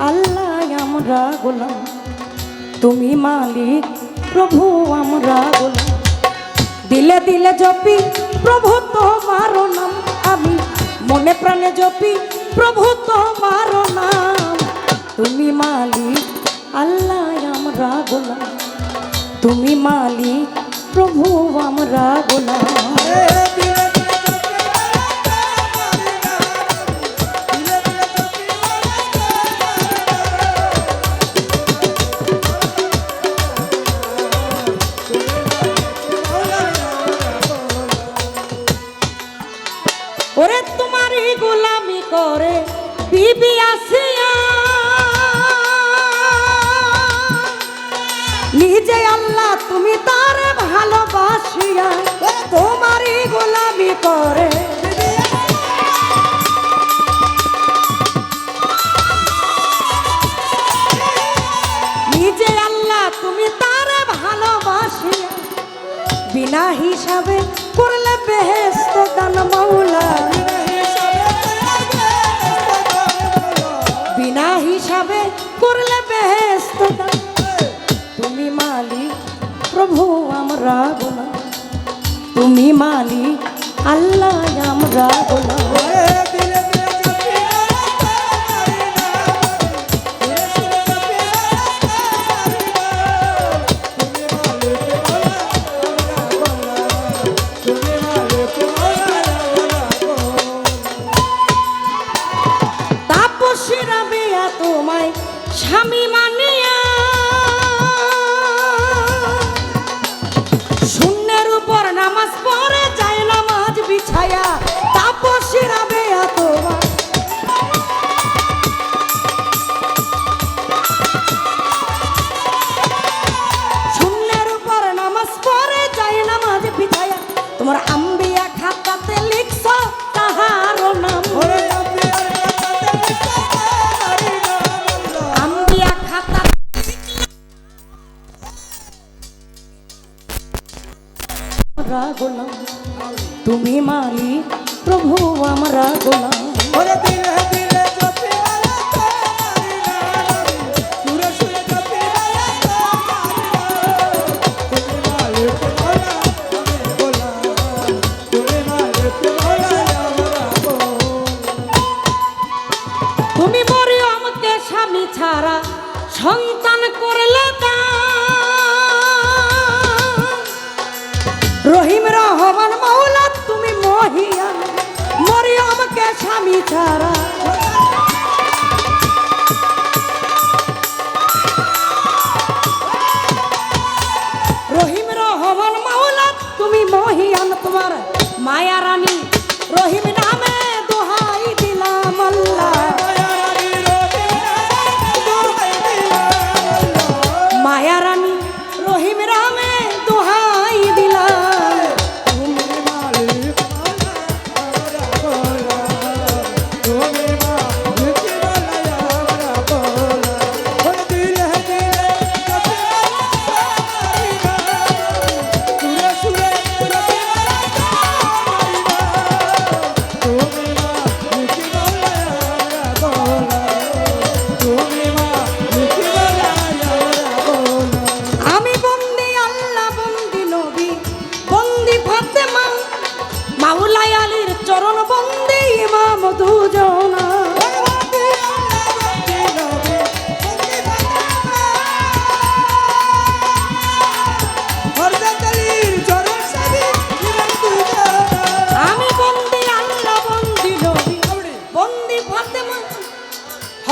আল্লাহ আমরা গোলাম। তুমি মালিক, প্রভু আমরা গোলাম। দিলে দিলে জপি, প্রভু তোমার নাম। আমি মনে প্রাণে জপি, প্রভু তোমার নাম। তুমি মালিক, আল্লাহ আমরা গোলাম। তুমি মালিক, প্রভু আমরা গোলাম। ভালোবাসিয়া তোমারই গোলামি করে। আল্লাহ আমরা গোলাম। তোমায় স্বামী মানিয়া। শূন্যের উপর নামাজ পড়ে আমরা গোলাম। তুমি মালি প্রভু আমরা গোলাম। স্বামী ছাড়া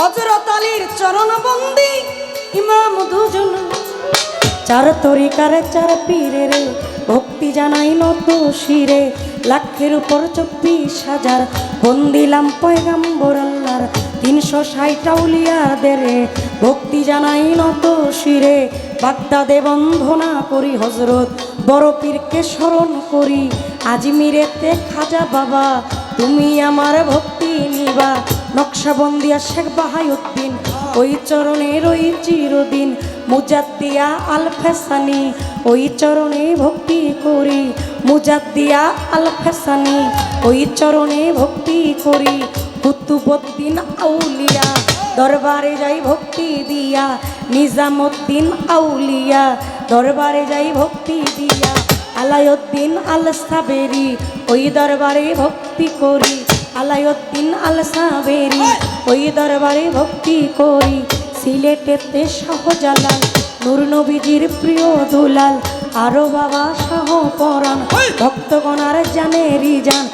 হজরত আলীর চরণ বন্দি ইমাম দুজন। চার তরিকারে চার পীরে রে ভক্তি জানাই নত শিরে। লাখের উপর চব্বিশ হাজার বন্দিলাম পয়গাম্বর আল্লাহর তিনশো ষাট আউলিয়াদের ভক্তি জানাই নত শিরে। বাগদাদে বন্ধনা করি হজরত বড় পীরকে স্মরণ করি। আজমিরেতে খাজা বাবা, তুমি আমার ভক্তি নিবা। নকশাবন্দিয়া শেখ বাহাই উদ্দিন ওই চরণের ওই চিরদিন। মুজাদ্দিয়া আল ফেসানি ওই চরণে ভক্তি করি। মুজাদ্দিয়া আল ফেসানি ওই চরণে ভক্তি করি। কুতুবুদ্দিন আউলিয়া, দরবারে যাই ভক্তি দিয়া। নিজামুদ্দিন আউলিয়া, দরবারে যাই ভক্তি দিয়া। আলাউদ্দিন আল সাবেরি ওই দরবারে ভক্তি করি। আলাউদ্দিন আল সাবেরি ওই দরবারে ভক্তি করি। সিলেটেতে শাহজালাল নূর নবীজির প্রিয় দুলাল আরও বাবা শাহ পরাণ। ভক্তগণার জানে রিজান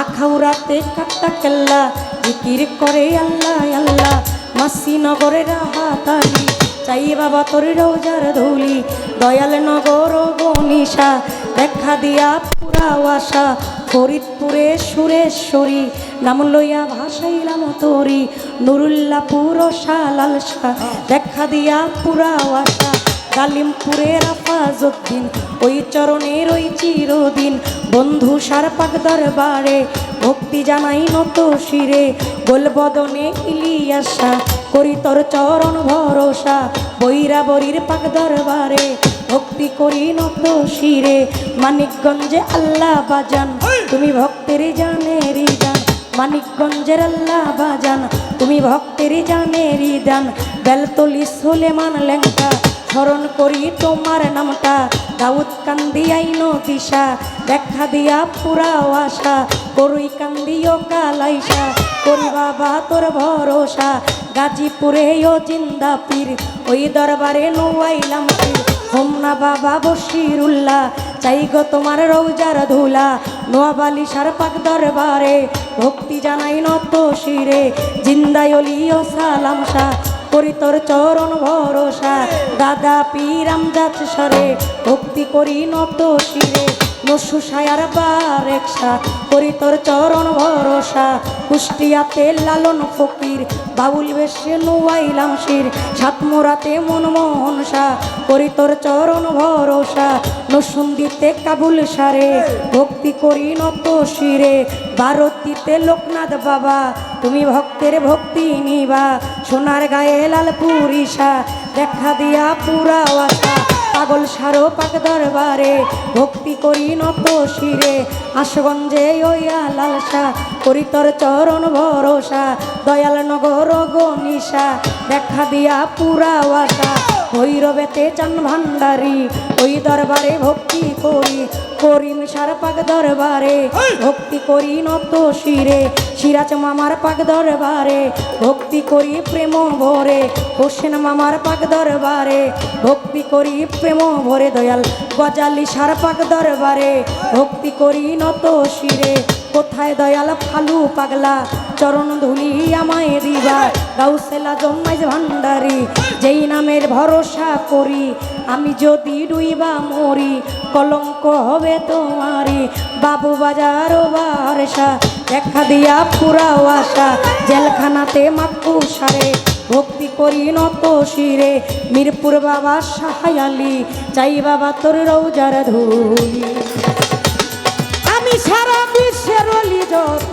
আখাউরাতে কাট্টা কেল্লা জিকির করে আল্লাহ আল্লাহ। মাসিনগরে রাহাতালি চাই বাবা তোর রোজার ধুলি দয়াল নগর গনিশা দেখা দিয়া পুরা আশা, ফরিদপুরে সুরেশ্বরী, নাম লইয়া ভাসাইলাম তোরি নুরুল্লাপুর শালাল শাহ। দেখা দিয়া পুরা আশা কালিমপুরের আফাজউদ্দিন ওই চরণের ওই চিরদিন। বন্ধু সারপাক দরবারে, ভক্তি জানাই নত শিরে, গোলবদনে ইলিয়াসা। করি তোর চরণ ভরসা বৈরা বরির পাক দরবারে। ভক্তি করি নত শিরে মানিকগঞ্জে আল্লাহ বাজান। তুমি ভক্তের জানেরই জান মানিকগঞ্জের আল্লাহ বাজান। তুমি ভক্তের জানেরই দান বেলতলি সোলেমান লেঙ্কা স্মরণ করি তোমার নামটা দাউদ কান্দি আইন দিশা দেখা দিয়া পুরা আশা করুই কান্দিও কালাইসা করি বাবা তোর ভরসা গাজীপুরে ও জিন্দা পীর ওই দরবারে নোয়াইলাম পীর। হোমনা বাবা বশিরুল্লাহ, চাই গো তোমার রৌজার ধুলা। নোয়াবালি সারপাক দরবারে ভক্তি জানাই নত শিরে। জিন্দাই ও সালাম শাহ, করি তোর চরণ ভরসা। দাদা পীরাম যাচ সরে, ভক্তি করি নত শিরে। নসু সায়ার বারেকসা করি তোর চরণ ভরসা। কুষ্টিয়াতে লালন ফকির, বাউল বেশে নুয়াইলাম শির। সাতমোরাতে মনমোহন শাহ করি তোর চরণ ভরসা। নসুন্দিতে কাবুল সারে, ভক্তি করি নত শিরে। ভারতীতে লোকনাথ বাবা, তুমি ভক্তের ভক্তি নিবা। সোনার গায়ে লাল পুরিশা, দেখা দিয়া পুরা পাগল সারো পাক দরবারে, ভক্তি করি নত শিরে। আশগঞ্জে ওয়া লালসা করি তোর চরণ ভরসা। দয়াল নগর গনিসা দেখা দিয়া পুরা আশা ভৈরবেতে চান ভান্ডারি, ওই দরবারে ভক্তি করি। করিম সার পাক দরবারে ভক্তি করি নত শিরে সিরাজ মামার পাক দরবারে ভক্তি করি প্রেম ভরে হোসেন মামার পাক দরবারে ভক্তি করি প্রেম ভরে দয়াল গজালি সার পাক দরবারে ভক্তি করি নত শিরে কোথায় দয়াল ফালু পাগলা চরণ ধুলি আমায় দিবা গাউসেলা জন্মাইজ ভান্ডারি যেই নামের ভরসা করি আমি যদি ডুইবা মরি, কলঙ্ক হবে তোমারি বাবু বাজার ও বারসা, দেখা দিয়া পুরা আশা। জেলখানাতে মাকু সারে ভক্তি করি নত শিরে। মিরপুর বাবা সাহায়ালি, চাই বাবা তোর রৌজার ধুলি। আমি সারা বিশ্বের যত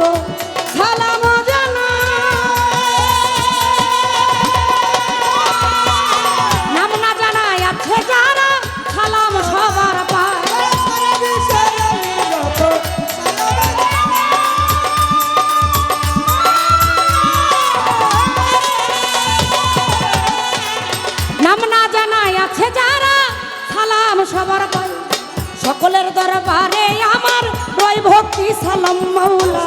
সকলের দরবারে আমার রয় ভক্তি সালাম মাওলা।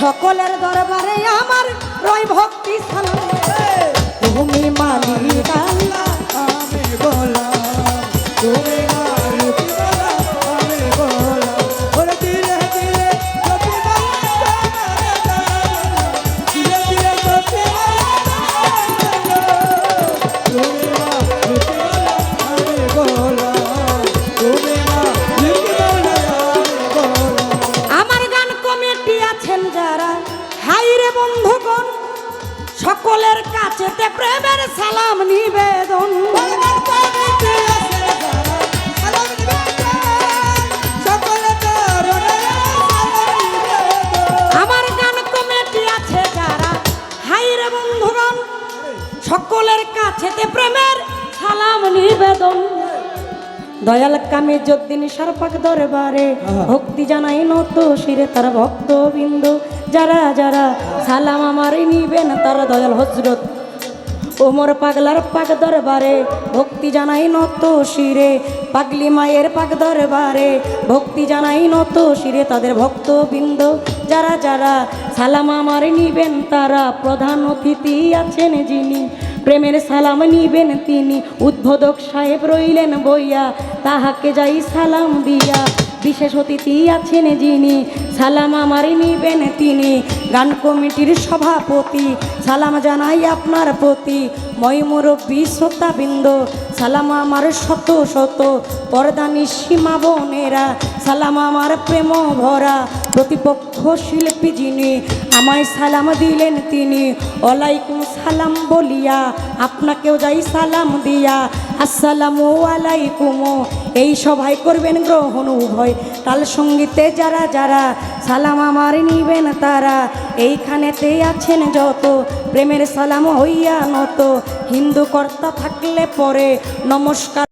সকলের দরবারে আমার রয় ভক্তি সালাম। তুমি মালিক সালাম নিবেদন। দয়াল কামে যদ্দিন সারপাক দরবারে আহা। ভক্তি জানাই নত শিরে তার ভক্ত বিন্দু যারা যারা সালাম আমার নিবেন তারা দয়াল হজরত ওমর পাগলার পাক দরবারে ভক্তি জানাই নত শিরে। পাগলি মায়ের পাক দরবারে ভক্তি জানাই নত শিরে তাদের ভক্ত বৃন্দ যারা যারা সালাম আমার নিবেন তারা প্রধান অতিথি আছেন যিনি। প্রেমের সালাম নিবেন তিনি। উদ্বোধক সাহেব রইলেন বইয়া, তাহাকে যাই সালাম দিয়া। বিশেষ অতিথি আছেন যিনি, সালাম আমার নিবেন তিনি। গান কমিটির সভাপতি, সালাম জানাই আপনার প্রতি। মই মুরব্বী শ্রোতাবৃন্দ, সালাম আমার শত শত। পরদানি সীমা বোনেরা, সালাম আমার প্রেম ভরা। প্রতিপক্ষ শিল্পী যিনি আমায় সালাম দিলেন তিনি। ওয়ালাইকুম সালাম বলিয়া আপনাকেও যাই সালাম দিয়া। আসসালামু আলাইকুম। এই সভায় করবেন গ্রহণ উভয়। তাল সঙ্গীতে যারা যারা সালাম আমার নিবেন তারা। এইখানেতে আছেন যত, প্রেমের সালাম হইয়া নত। হিন্দু কর্তা থাকলে পরে নমস্কার।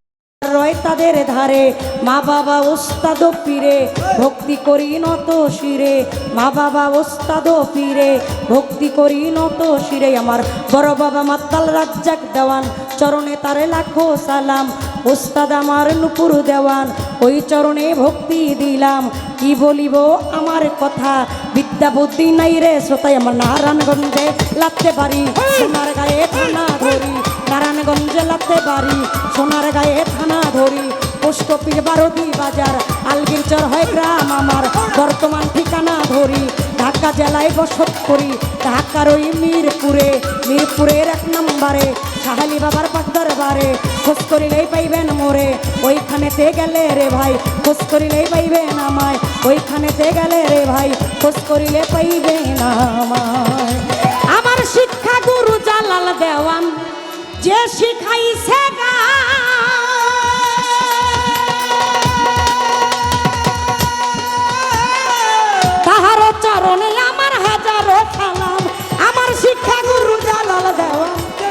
রয় তাদের ধারে। মা বাবা ওস্তাদ পীরে, ভক্তি করি নত শিরে। মা বাবা ওস্তাদ পীরে, ভক্তি করি নত শিরে। আমার বড় বাবা মাতাল রাজ্জাক দেওয়ান, চরণে তারে লাখো সালাম। ওস্তাদ আমার নুপুর দেওয়ান, ওই চরণে ভক্তি দিলাম। কি বলিব আমার কথা? বিদ্যা বুদ্ধি নাই রে শ্রোতাই আমার নারায়ণগঞ্জে লাগতে পারি সোনার গায়ে ধরি। নারায়ণগঞ্জে লাগতে পারি সোনার গায়ে থানা ধরি। পোস্ট অফিস বারোটি বাজার, আলগিরচর হয় গ্রাম আমার। বর্তমান ঠিকানা ধরি, ঢাকা জেলায় বসত করি। ঢাকার ওই মিরপুরে, মিরপুরের এক নম্বরে, সাহালি বাবার পাকদার বারে খোঁজ করিলেই পাইবেন মোরে, ওইখানেতে গেলে রে ভাই, খোঁজ করিলেই পাইবেন আমায়। ওইখানেতে গেলে রে ভাই, খোঁজ করিলে পাইবেন আমায়। আমার শিক্ষা গুরু জালাল দেওয়ান। যে শিখাইছে তাহার চরণে আমার হাজারো সালাম আমার শিক্ষা গুরু জালাল দেওয়ান যে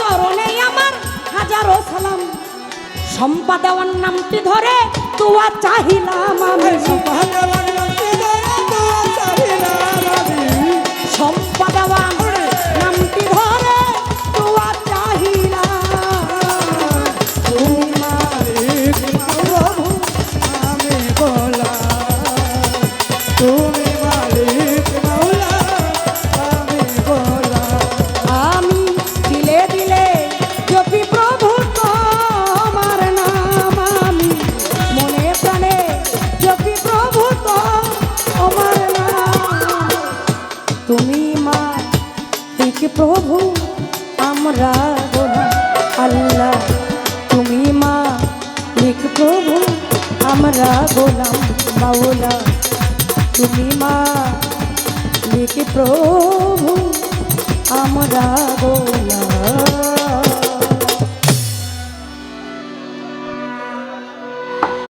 চরণে আমার হাজারো সালাম। সম্পা দেওয়ার নামটি ধরে তুয়া চাহিলাম আমি। তুমি মা ঠিক প্রভু, আমরা গোলাম আল্লাহ। তুমি মা ঠিক প্রভু, আমরা গোলাম মাওলা। তুমি মা লিখি প্রভু, আমরা গোলা